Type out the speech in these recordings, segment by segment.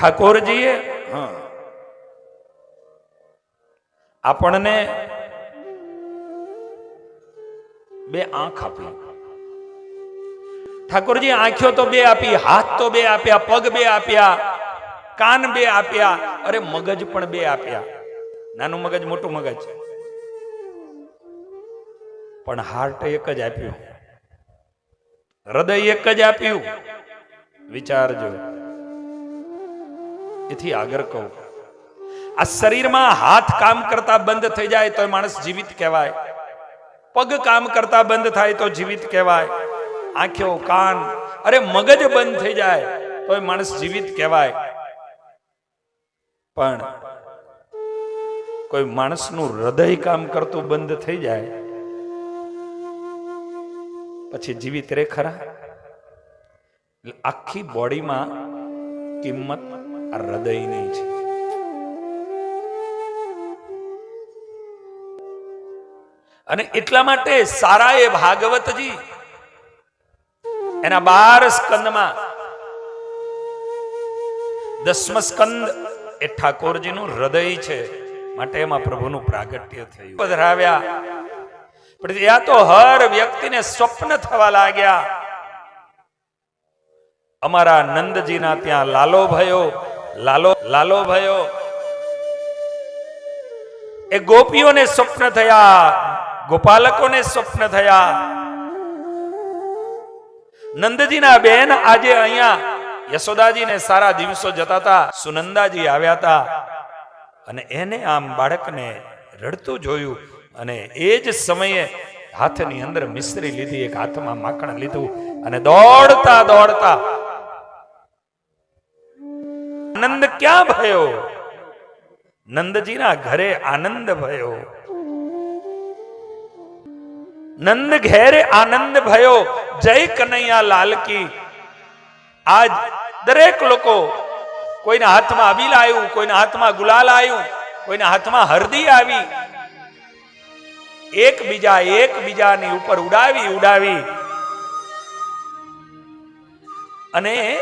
ઠાકોરજીએ હા. આપણને બે આંખ આપી. ઠાકોરજી આંખો તો બે આપી હાથ તો બે આપ્યા પગ બે આપ્યા કાન બે આપ્યા અરે મગજ પણ બે આપ્યા. નાનું મગજ મોટું મગજ. પણ હાર્ટ એક જ આપ્યું. હૃદય એક જ આપ્યું. વિચારજો. એથી આગળ કહું. આ શરીરમાં હાથ કામ કરતા બંધ થઈ જાય તો માણસ જીવિત કહેવાય. પગ કામ કરતા બંધ થાય તો જીવિત કહેવાય. આંખો, કાન, અરે મગજ બંધ થઈ જાય તો માણસ જીવિત કહેવાય. પણ કોઈ માણસનું હૃદય કામ કરતું બંધ થઈ જાય, પછી જીવિત રે ખરા? આખી બોડીમાં કિંમત આ હૃદયની છે. અને એટલા માટે સારા એ ભાગવતજી એના બાર સ્કંદમાં દસમ સ્કંદ એ ઠાકોરજીનું હૃદય છે માટે એમાં પ્રભુનું પ્રાગટ્ય થયું. પધરાવ્યા. પણ ત્યાં તો હર વ્યક્તિને સ્વપ્ન થવા લાગ્યા. અમારા નંદજીના ત્યાં લાલો ભયો લાલો લાલો ભયો એ ગોપીઓને સ્વપ્ન થયા, ગોપાલકોને સ્વપ્ન થયા. નંદજીના બેન આજે અહીંયા યશોદાજીને સારા દિવસો જતા હતા, સુનંદાજી આવ્યા હતા. અને એને આમ બાળકને રડતું જોયું અને એ જ સમયે હાથની અંદર મિશ્રી લીધી, એક હાથમાં માખણ લીધું અને દોડતા દોડતા આનંદ ક્યાં ભયો? નંદજીના ઘરે આનંદ ભયો. નંદ ઘેરે આનંદ ભયો. જય કનૈયા લાલ આજ દરેક લોકો કોઈના હાથમાં અબીલ આવ્યું, કોઈના હાથમાં ગુલાલ આવ્યું, કોઈના હાથમાં હરદી આવી. એકબીજા એકબીજાની ઉપર ઉડાવી ઉડાવી. અને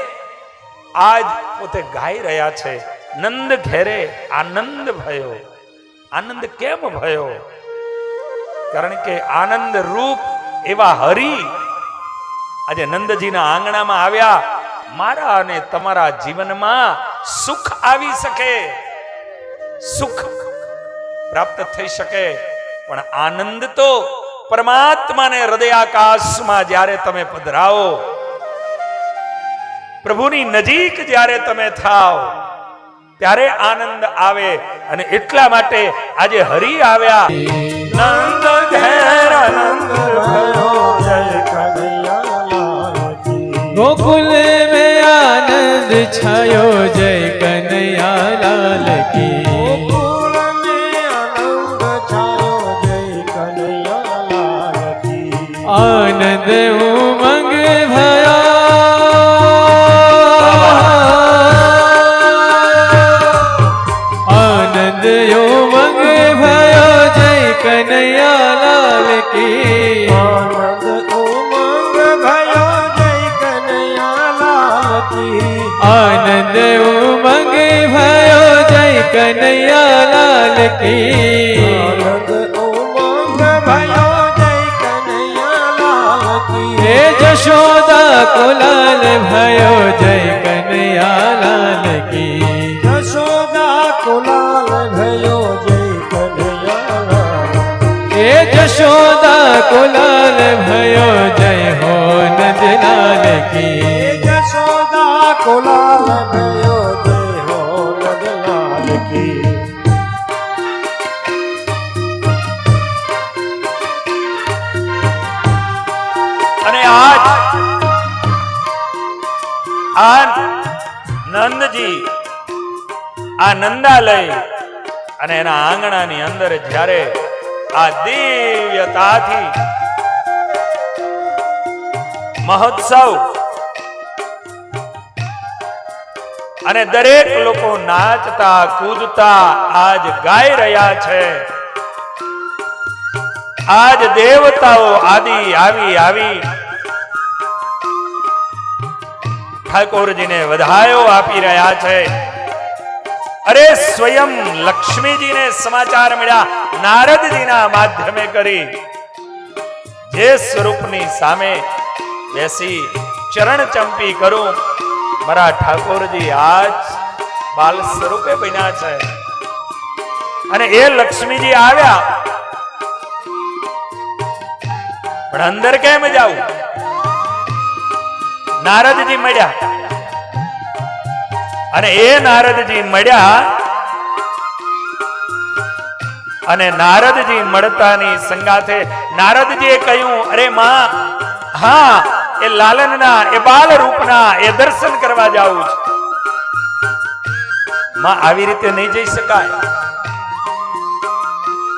આજ પોતે ગાઈ રહ્યા છે. નંદ ઘેરે, આનંદ ભયો. આનંદ કેમ ભયો? કારણ કે આનંદ રૂપ એવા હરિ આજે નંદજીના આંગણામાં આવ્યા. મારા અને તમારા જીવનમાં સુખ આવી શકે. સુખ પ્રાપ્ત થઈ શકે. પણ આનંદ તો પરમાત્માને હૃદયાકાશમાં જ્યારે તમે પધરાવો પ્રભુની નજીક જ્યારે તમે થાવ ત્યારે આનંદ આવે અને એટલા માટે આજે હરિ આવ્યા. નંદ ઘેર આનંદ જય કનૈયા ગોકુલ મે આનંદ છાયો જય કનૈયા લાલ કી આનંદ ઉમંગ ભર કી આનંદ ઉમંગ ભયો જય કનૈયા લાલ કી હે જશોદા કુલાલ ભયો જય કનૈયા લાલ કી જશોદા કુલાલ ભયો જય કનૈયા લાલ હે જશોદા કુલાલ ભયો જય હો નંદલાલ કી આજ આ નંદજી આ નંદાલય અને એના આંગણાની અંદર જ્યારે આ દિવ્યતાથી મહોત્સવ અને દરેક લોકો નાચતા, કૂદતા આજ ગાઈ રહ્યા છે. આજ દેવતાઓ આદિ, આવી આવી ઠાકોરજીને વધાયો આપી રહ્યા છે. અરે સ્વયં લક્ષ્મીજીને સમાચાર મળ્યા નારદજીના માધ્યમે કરી. જે સ્વરૂપની સામે બેસી ચરણ ચંપી કરું, મારા ઠાકોરજી આજ બાલ સ્વરૂપે બન્યા છે. અને એ લક્ષ્મીજી આવ્યા. પણ અંદર કેમ જાવું નારદજી મળ્યા. અને એ નારદજી મળ્યા અને નારદજી મળતાની સંગાથે નારદજીએ કહ્યું, અરે માં, હા, એ લાલનના, એ બાલ રૂપના એ દર્શન કરવા જાવું છું. માં, આવી રીતે નહીં જઈ શકાય.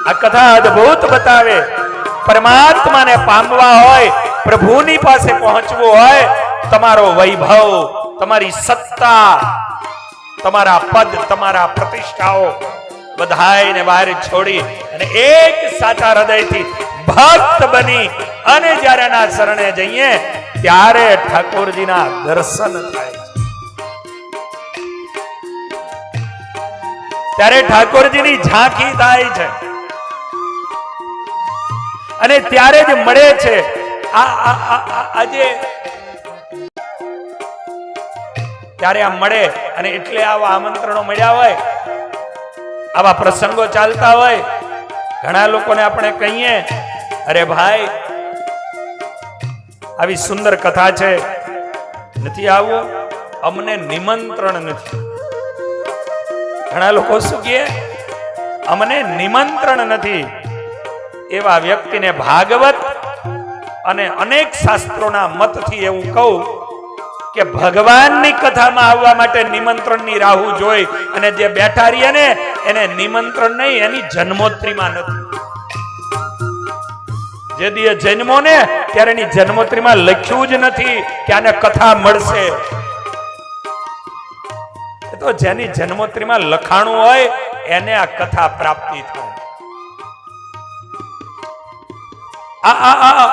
આ કથા અદ્ભુત બતાવે. પરમાત્માને પામવા હોય, પ્રભુની પાસે પહોંચવું હોય તમારો વૈભવ, તમારી સત્તા, તમારા પદ, તમારા પ્રતિષ્ઠાઓ બધાયને બહાર છોડી અને એક સાચા હૃદયથી ભક્ત બની અને જ્યારે એના શરણે જઈએ, ત્યારે ઠાકોરજીના દર્શન થાય ત્યારે ઠાકોરજીની ઝાંખી થાય છે. અને ત્યારે જ મળે છે આ આ- ત્યારે આ મળે અને એટલે આવા આમંત્રણો મળ્યા હોય, આવા પ્રસંગો ચાલતા હોય, ઘણા લોકોને આપણે કહીએ, અરે ભાઈ, આવી સુંદર કથા છે. નથી આવવું અમને નિમંત્રણ નથી. ઘણા લોકો શું કહે? અમને નિમંત્રણ નથી. એવા વ્યક્તિને ભાગવત અને અનેક શાસ્ત્રોના મતથી એવું કહું કે ભગવાનની કથામાં આવવા માટે નિમંત્રણની રાહુ જોઈ અને જે બેઠા રહીએ ને એને નિમંત્રણ નહીં, એની જન્મોત્રીમાં નથી. જે દીએ જન્મો ને ત્યારે એની જન્મોત્રીમાં લખ્યું જ નથી કે આને કથા મળશે. તો જેની જન્મોત્રીમાં લખાણું હોય, એને આ કથા પ્રાપ્તિ થાય. આ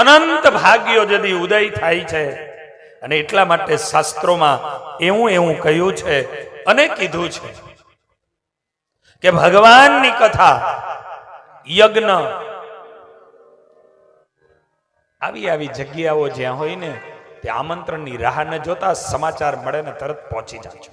અનંત ભાગ્યો જદી ઉદય થાય છે. અને એટલા માટે શાસ્ત્રોમાં એવું એવું કહ્યું છે અને કીધું છે કે ભગવાનની કથા યજ્ઞ. આવી આવી જગ્યાઓ જ્યાં હોય ને તે આમંત્રણની રાહ ન જોતા સમાચાર મળે ને તરત પહોંચી જાજો